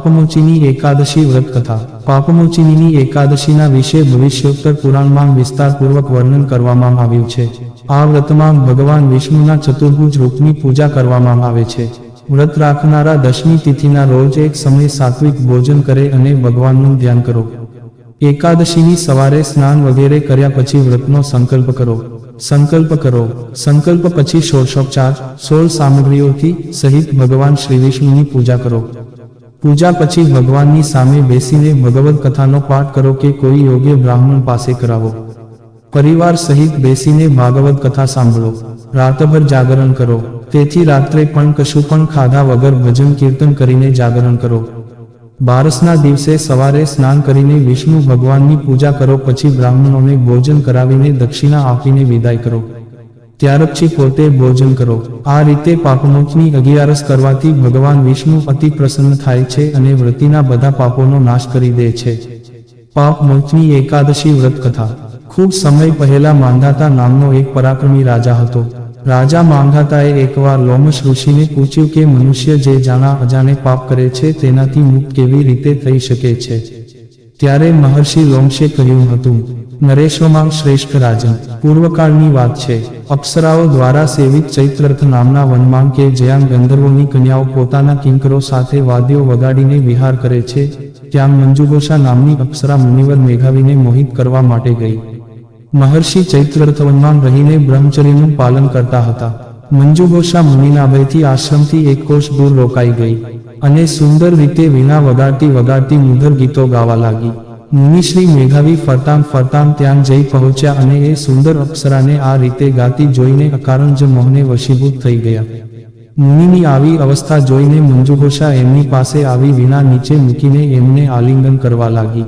પાપમોચીની એકાદશી વ્રત કથા પાપમોચીની એકાદશીના વિશે ભવિષ્યોત્તર પુરાણમાં વિસ્તારપૂર્વક વર્ણન કરવામાં આવ્યું છે. આ વ્રતમાં ભગવાન વિષ્ણુના ચતુર્ભુજ રૂપની પૂજા કરવામાં આવે છે. વ્રત રાખનારા દશમી તિથિના રોજ એક સમય સાત્વિક ભોજન કરે અને ભગવાનનું ધ્યાન કરો. એકાદશીની સવારે સ્નાન વગેરે કર્યા પછી વ્રતનો સંકલ્પ કરો. સંકલ્પ કરો. સંકલ્પ પછી ષોડશોપચાર સોળ સામગ્રીઓથી સહિત ભગવાન શ્રી વિષ્ણુની પૂજા કરો. પૂજા પછી ભગવાનની સામે બેસીને ભગવદ કથાનો પાઠ કરો કે કોઈ યોગ્ય બ્રાહ્મણ પાસે કરાવો. પરિવાર સહિત બેસીને ભાગવત કથા સાંભળો. રાતભર જાગરણ કરો. તેથી રાત્રે પણ કશું પણ ખાધા વગર ભજન કીર્તન કરીને જાગરણ કરો. બારસના દિવસે સવારે સ્નાન કરીને વિષ્ણુ ભગવાનની પૂજા કરો, પછી બ્રાહ્મણોને ભોજન કરાવીને દક્ષિણા આપીને વિદાય કરો. ત્યાર પછી પોતે ભોજન કરો. આ રીતે પાપમુખની અગિયારસ કરવાથી ભગવાન વિષ્ણુ અતિ પ્રસન્ન થાય છે અને વ્રતિના બધા પાપોનો નાશ કરી દે છે. પાપમોચની એકાદશી વ્રત કથા ખૂબ સમય પહેલા માંધાતા નામનો એક પરાક્રમી રાજા હતો. રાજા માંધાતાએ એકવાર લોમશ ઋષિને પૂછ્યું કે, મનુષ્ય જે જાણા અજાણે પાપ કરે છે, તેનાથી મુક્ત કેવી રીતે થઈ શકે છે? ત્યારે મહર્ષિ લોમશે કહ્યું હતું નરેશ્વમાં શ્રેષ્ઠ રાજન. પૂર્વકાળની વાત છે. અપ્સરાઓ દ્વારા સેવિત ચૈત્રર્થ નામના વનમાં કે જ્યાં ગંધર્વોની કન્યાઓ પોતાના કિંકરો સાથે વાદ્યો વગાડીને વિહાર કરે છે, ત્યાં મંજુગોષા નામની અપ્સરા મુનિવર મેઘાવીને મોહિત કરવા માટે ગઈ. મહર્ષિ ચૈત્રર્થ વનમાં રહીને બ્રહ્મચર્યનું પાલન કરતા હતા. મંજુગોષા મુનિના ભયથી આશ્રમથી એક કોષ દૂર રોકાઈ ગઈ અને સુંદર રીતે વીણા વગાડતી વગાડતી મુધર ગીતો ગાવા લાગી. મુનિશ્રી મેઘાવી ફરતામ ફરતામ ત્યાં જઈ પહોંચ્યા અને એ સુંદર અપ્સરાને આ રીતે ગાતી જોઈને અકારણ જ મોહને વશીભૂત થઈ ગયા. મુનિની આવી અવસ્થા જોઈને મંજુઘોષા એમની પાસે આવી વીણા નીચે મૂકીને એમને આલિંગન કરવા લાગી.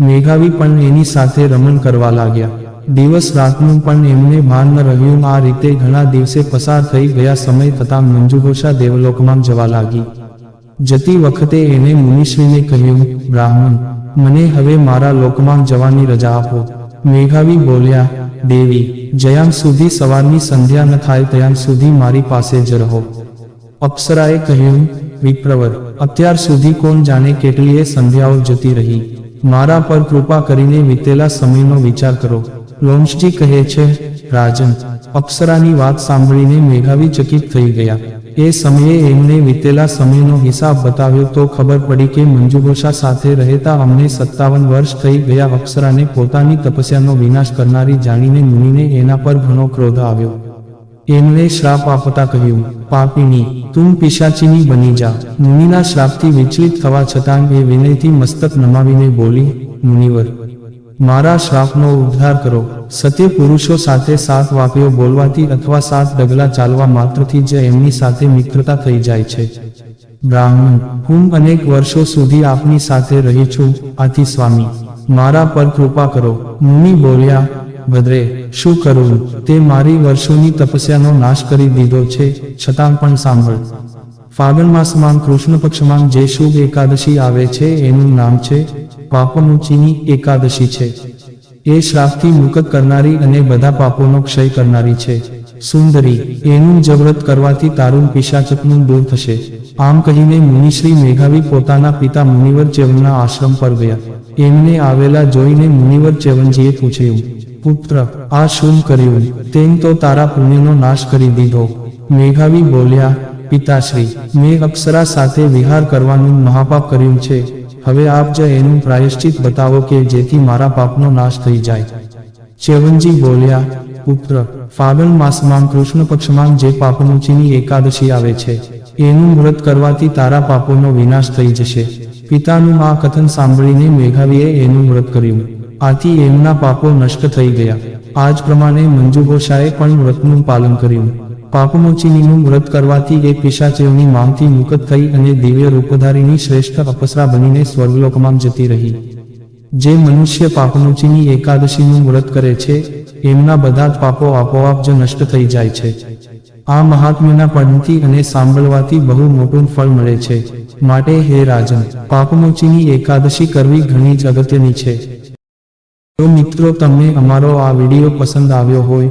મેઘાવી પણ એની સાથે રમણ કરવા લાગ્યા. દિવસ રાતનું પણ એમને ભાન ન રહ્યું. આ રીતે ઘણા દિવસે પસાર થઈ ગયા સમય થતાં મંજુઘોષા દેવલોકમાં જવા લાગી. જતી વખતે એને મુનિશ્રીને કહ્યું, બ્રાહ્મણ મને હવે મારા લોકમાં જવાની રજા આપો. મેઘાવી બોલ્યા, દેવી, જયામ સુધી સવારની સંધ્યા ન થાય ત્યાં સુધી મારી પાસે જ રહો. અપ્સરાએ કહ્યું, વિપ્રવર, અત્યાર સુધી કોણ જાણે કેટલીય સંધ્યાઓ જતી રહી. મારા પર કૃપા કરીને વીતેલા સમયનો વિચાર કરો. લોંશજી કહે છે, રાજન. અપ્સરાની વાત સાંભળીને મેઘાવી ચકિત થઈ ગયા. એ સમયે એમને વીતેલા સમયનો હિસાબ બતાવ્યો તો ખબર પડી કે મંજુઘોષા સાથે રહેતા અમને સત્તાવન વર્ષ થઈ ગયા અપ્સરાને પોતાની તપસ્યાનો વિનાશ કરનારી જાણીને મુનિને એના પર ઘણો ક્રોધ આવ્યો. એમણે શ્રાપ આપતા કહ્યું, પાપીની, તું પિશાચીની બની જા. મુનિના શ્રાપથી વિચલિત થવા છતાં એ વિનયથી મસ્તક નમાવીને બોલી, મુનિવર મારા શ્રાપનો ઉદ્ધાર કરો. સત્ય પુરુષો સાથે સાત વાક્યો બોલવાથી અથવા સાત ડગલા ચાલવા માત્રથી જ એમની સાથે મિત્રતા થઈ જાય છે. બ્રાહ્મણ, હું અનેક વર્ષો સુધી આપની સાથે રહી છું. આથી સ્વામી, મારા પર કૃપા કરો. મુનિ બોલ્યા, ભદ્રે, શું કરું? તે મારી વર્ષોની તપસ્યાનો નાશ કરી દીધો છે. છતાં પણ સાંભળ. ફાગણ માસમાં કૃષ્ણ પક્ષમાં જે શુભ એકાદશી આવે છે, એનું નામ છે પાપમુચીની એકાદશી છે. એ શ્રાપથી મુક્ત કરનારી અને બધા પાપોનો ક્ષય કરનારી છે. સુંદરી, એનું જવ્રત કરવાથી તારું પિશાચકનું દૂર થશે. આમ કહીને મુનિશ્રી મેઘાવી પોતાના પિતા મુનિવર ચેવનના આશ્રમ પર ગયા. એમને આવેલા જોઈને મુનિવર ચેવનજીએ પૂછ્યું, પુત્ર, આ શું કર્યું? તેમ તો તારા પુણ્યનો નાશ કરી દીધો. મેઘાવી બોલ્યા પિતાશ્રી, મેં અપ્સરા સાથે વિહાર કરવાનું મહાપાપ કર્યું છે. હવે આપ જ એનું પ્રાયશ્ચિત બતાવો કે જેથી મારા પાપનો નાશ થઈ જાય. ચેવનજી બોલ્યા, પુત્ર, ફાગણ માસમાં કૃષ્ણ પક્ષમાં જે પાપમુચીની એકાદશી આવે છે, એનું વ્રત કરવાથી તારા પાપોનો વિનાશ થઈ જશે. પિતાનું આ કથન સાંભળીને મેઘાવીએ એનું વ્રત કર્યું. આથી એમના પાપો નષ્ટ થઈ ગયા. આજ પ્રમાણે મંજુઘોષાએ પણ વ્રતનું પાલન કર્યું. પાપમોચીનીનું વ્રત કરવાથી એ પિશાચેવની માંગથી મુક્ત થઈ અને દિવ્ય રૂપધારીની શ્રેષ્ઠ અપસરા બનીને સ્વર્ગલોકમાં જતી રહી. જે મનુષ્ય પાપમોચીની એકાદશીનું વ્રત કરે છે, એમના બધા જ પાપો આપોઆપ જ નષ્ટ થઈ જાય છે. આ મહાત્મ્યના પઠનથી અને સાંભળવાથી બહુ મોટું ફળ મળે છે. માટે હે રાજન, પાપમોચીની એકાદશી કરવી ઘણી જ અગત્યની છે. તો મિત્રો તમને અમારો આ વીડિયો પસંદ આવ્યો હોય